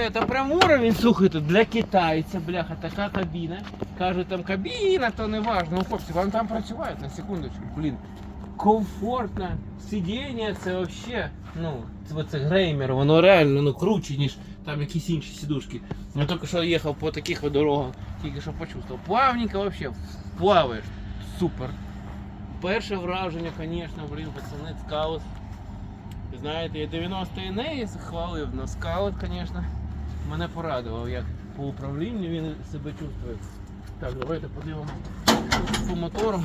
это прям уровень, слухайте, для китайця, бляха, така кабіна. Кажуть, там кабіна, то не важно. Ну, хлопці, вам там працюють, на секундочку, блін. Комфортно, сидіння це вообще, ну, це, греймер, воно реально ну, круче, ніж там якісь інші сідушки. Я тільки що їхав по таких от дорогах, тільки що почувствував. Плавненько вообще, плаваєш, супер. Перше враження, звісно, блін, пацани, скаут. Знаєте, я 90-ї неї хвалив, але скаут, звісно, мене порадував, як по управлінню він себе чувствує. Так, давайте подивимося по мотору.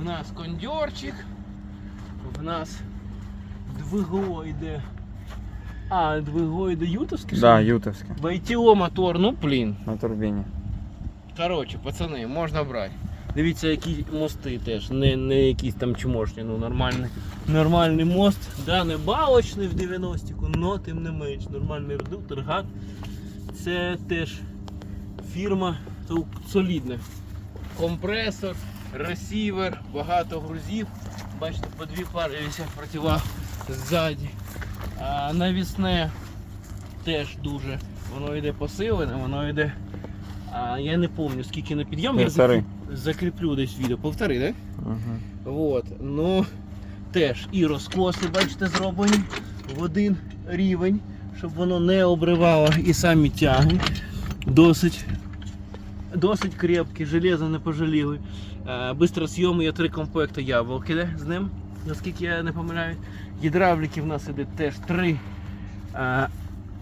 У нас кондьорчик, в нас двигло йде. А, двигло йде ютовське? Да, ютовське. В ITO мотор, ну блін. На турбіні. Коротше, пацани, можна брати. Дивіться, які мости теж, не, не якісь там чмошні, ну нормальний, нормальний мост. Да, не балочний в 90-ку, но тим не менш, нормальний редуктор, гад. Це теж фірма солідна. Компресор, ресівер, багато грузів. Бачите, по дві пари висять противаг ззаді. А навісне теж дуже. Воно йде посилене, воно йде. А, я не пам'ятаю скільки на підйом. Я Півтори. Закріп- закріплю десь відео. Повтори, так? Угу. Вот. Ну, теж і розкоси, бачите, зроблені в один рівень, щоб воно не обривало і самі тяги. Досить, досить крепкі, железо не пожаліли. Е, Бистросйоми є три комплекти яблук іде з ним, наскільки я не помиляю. Гідравліки в нас іде теж три. Е,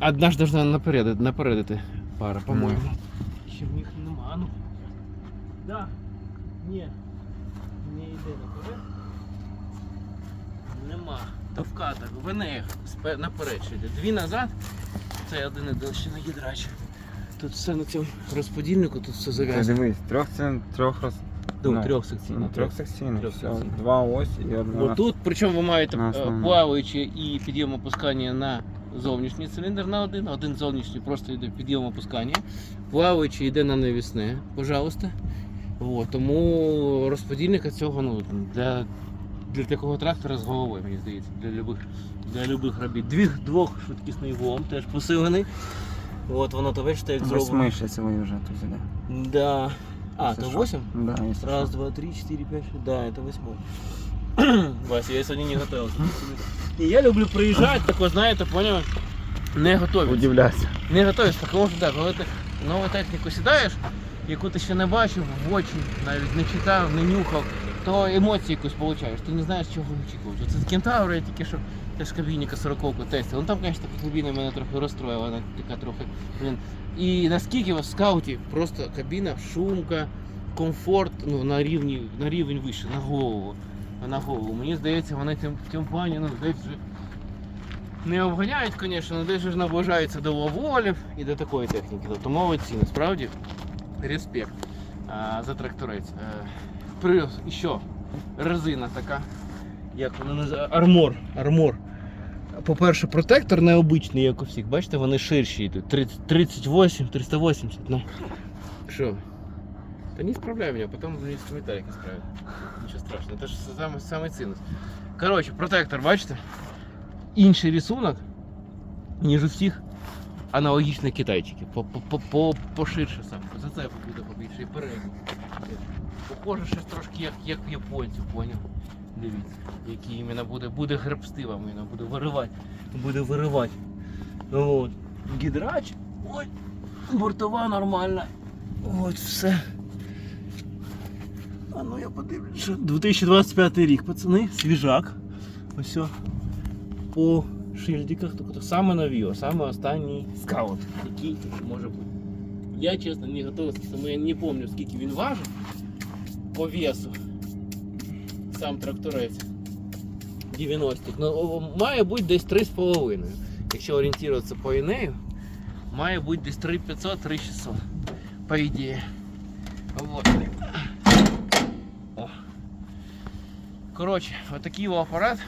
Одна ж должна напередити, напередити пара, по-моєму. Ще в них нема. Ну. Да. Ні. Не йде на наперед. Нема. Довкаток, в них спе- наперед йде. Дві назад. Це один іде ще на гідрач. Тут все на цьому розподільнику, тут все зав'язано. дивись, трьох це трьох роз... Ну, ну, трьохсекційно. Ну. Трьох Все. Два ось і одна. От тут, причому ви маєте е, плаваюче і підйом опускання на зовнішній циліндр на один, один зовнішній просто йде підйом опускання. Плаваючий йде на навісне, пожалуйста. От, тому розподільника цього ну, для, для такого трактора з головою, мені здається, для любих, для любих робіт. Дві, двох швидкісний влом теж посилений. От воно то бачите, як зроблено. Восьмий свої вже тут іде. Да. А, то что. 8? Да, Раз, два, три, четыре, пять, шесть. Да, это восьмой. Вася, я сегодня не готовился. И я люблю приїжджати, тако, знаєте, поняв? Не готові. Удивляйся. Не готовиш, тому що так, коли ти нову техніку сідаєш, яку ти ще не бачив в очі, навіть не читав, не нюхав, то емоції якусь получаєш, ти не знаєш, чого очікувати. Це кентаври, я тільки що теж кабініка 40 тестив. Ну там, звісно, кабіна мене трохи розстроїла, вона така трохи. Блин. І наскільки в скауті просто кабіна, шумка, комфорт ну, на рівні, на рівень вище, на голову. На голову. Мені здається, вони тим, цьому плані ну, десь вже не обганяють, звісно, але десь ж наближаються до лаволів і до такої техніки. Тобто молодці, насправді респект за тракторець. Е, Плюс ще резина така, як вона називається, армор. армор. По-перше, протектор необичний, як у всіх. Бачите, вони ширші йдуть. 30 38, 380. Ну. Що? Та не справляй мене, потім мені в коментарях справить. Нічого страшного, це ж саме, саме цінність. Коротше, протектор, бачите? Інший рисунок, ніж у всіх аналогічних китайчиків. По- по- по- по- Поширше сам. Зацепи буде побільше і передній. Похоже, щось трошки як, як в японців, поняв? Дивіться, який іменно буде, буде гребсти вам, іменно буде виривати. Буде виривати. От. Гідрач. Ой, бортова нормальна. От все. А ну я подивлюсь. 2025 рік, пацани, свіжак. Ось по шильдиках, тобто саме нові, саме останній скаут, який тут може бути. Я чесно не готовий сказати, я не пам'ятаю скільки він важить по весу. Сам тракторець 90 Ну, о, має бути десь 3,5. Якщо орієнтуватися по інею, має бути десь 3500-3600. По ідеї. Вот. О. Коротше, отакий о апарат.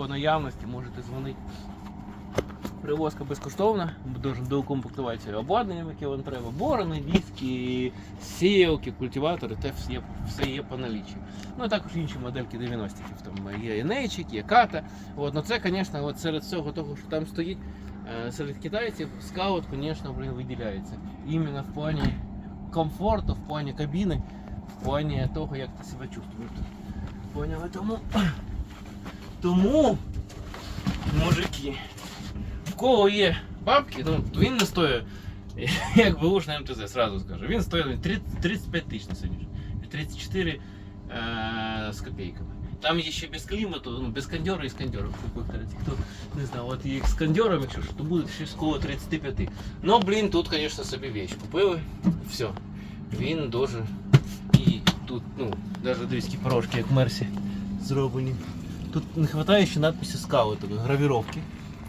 По наявності можете дзвонити. Привозка безкоштовна, дуже доукомплектувати обладнання, яке вам треба. Борони, диски, сіялки, культиватори, те все є, все є по наліччю. Ну а також інші модельки 90-х. Там є Енейчик, є ката. От, ну це, звісно, от серед всього того, що там стоїть, Е, Серед китайців скаут, звісно, виділяється. Іменно в плані комфорту, в плані кабіни, в плані того, як ти себе чувствуєш. Поняли? Тому. Тому, мужики, в кого є бабки, ну, він не стоїть, як бушна МТЗ, сразу скажу. Він стоїть 30, 35 тисяч на сьогодні. 34 е, з копійками. Там є ще без клімату, ну, без кондьора і з. Хто не знаю, от і з кондьором, якщо що, то буде ще з коло 35. Ну, блін, тут, звісно, собі вещь купили. Все. Він дуже. І тут, ну, навіть дивіться, порожки, як Мерсі, зроблені. Тут не вистачає ще надписи скаут, такої гравіровки.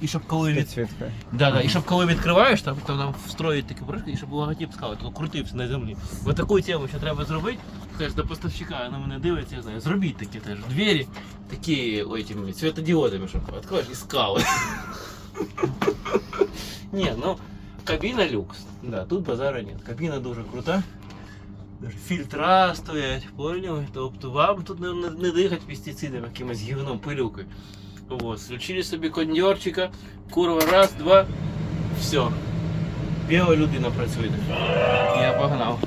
І щоб коли від... Підсвітка. Да, да, і щоб коли відкриваєш, там, там нам встроїть такі порожки, і щоб логотип скаут, то крутився на землі. Ось таку тему ще треба зробити. Теж до поставщика на мене дивиться, я знаю, зробіть такі теж двері, такі ой, тими світодіодами, щоб відкриваєш і скаут. Ні, ну кабіна люкс. Да, тут базара нет. Кабіна дуже крута. Даже Фільтра стоять, поняли? Тобто вам тут не, не, не дихать пестицидами, якимось гівном, пилюки. Вот, включили собі кондьорчика, курва, раз, два, все. Біла людина працює. Я погнав.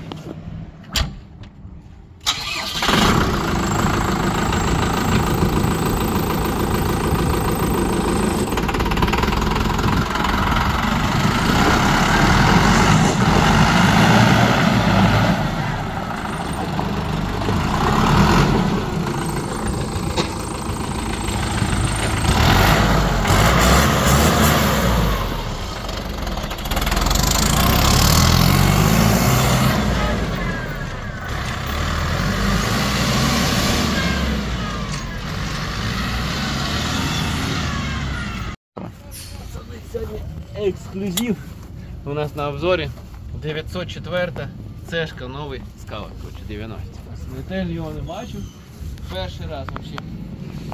Сьогодні ексклюзив у нас на обзорі 904 цешка новий скаут, коротше 90. Метель його не бачив. Перший раз взагалі.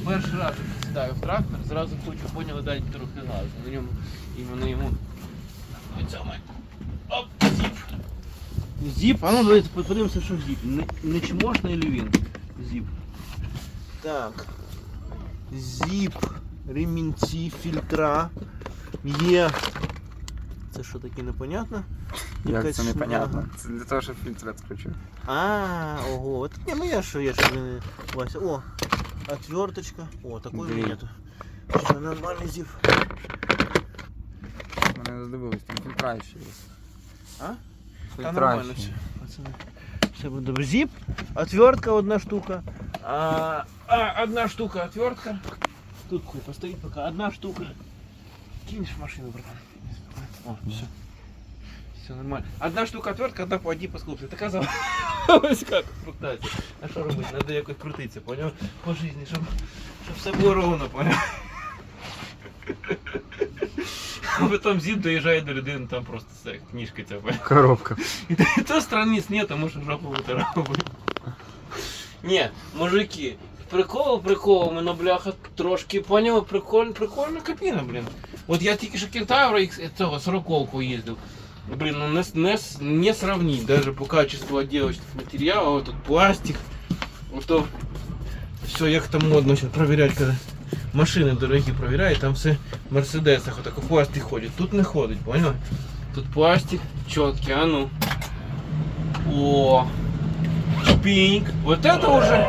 Перший раз сідаю в трактор, зразу хочу поняли дати трохи газу. На ньому іменно йому. Ось цьому. Оп, зіп. Зіп, а ну давайте подивимося, що зіп. Не, не чмошний ли він? Зіп. Так. Зіп, ремінці, фільтра. Є. Це що таке непонятно? Як це непонятно? Це для того, щоб фільтр відключив. А, ого, не, ну я що, я що не Вася. О, отверточка. О, такой нету. Что, нормальный зип. Мене не здивились, там фільтра ще є. А? Та нормально все. Пацаны. Все буде добре. Зип, отвертка одна штука. А, а, одна штука отвертка. Тут хуй постоит пока. Одна штука. Кинешь в машину, братан. О, все. Все нормально. Одна штука отвертка, одна по одній поскупці. Така за ось як крутаться. А що робити? Надо якось крутитися, поняв? По житті, щоб, щоб все було ровно, поняв? А потім зіп доїжджає до людини, там просто все, книжка ця. Коробка. І то страниць нет, а може жопу витирати. Ні, мужики, прикол приколами, ну бляха трошки поняв, прикольна, прикольна кабіна, блін. От я тільки що Кентавра X- цього 40-ку їздив. Блін, ну не, с- не, с- не сравнить даже по качеству отделочных материалов, вот тут пластик, вот то все як там модно сейчас проверять, когда машины дорогі проверяють, там все в Мерседесах отако пластик ходить. Тут не ходить, понял? Тут пластик четкий, а ну. О, пинк. Вот это уже,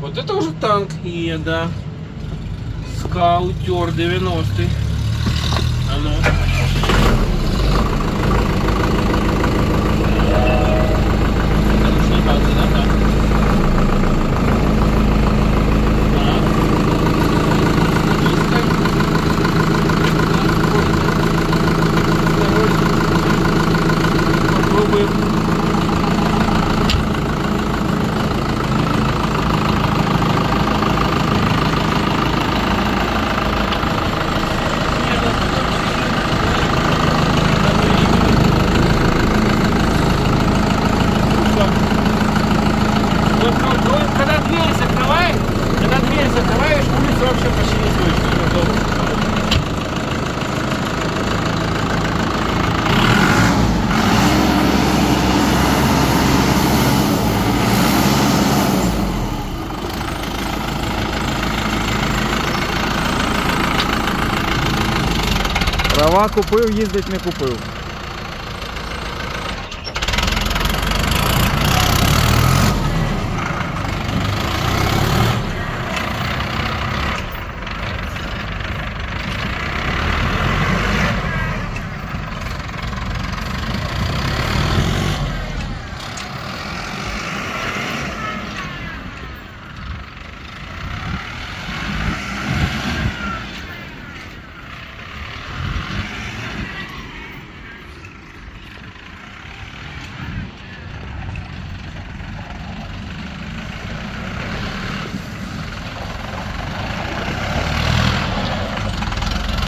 вот это уже танк и да. Скаутер 90-й. А ну. Купив, їздить не купив.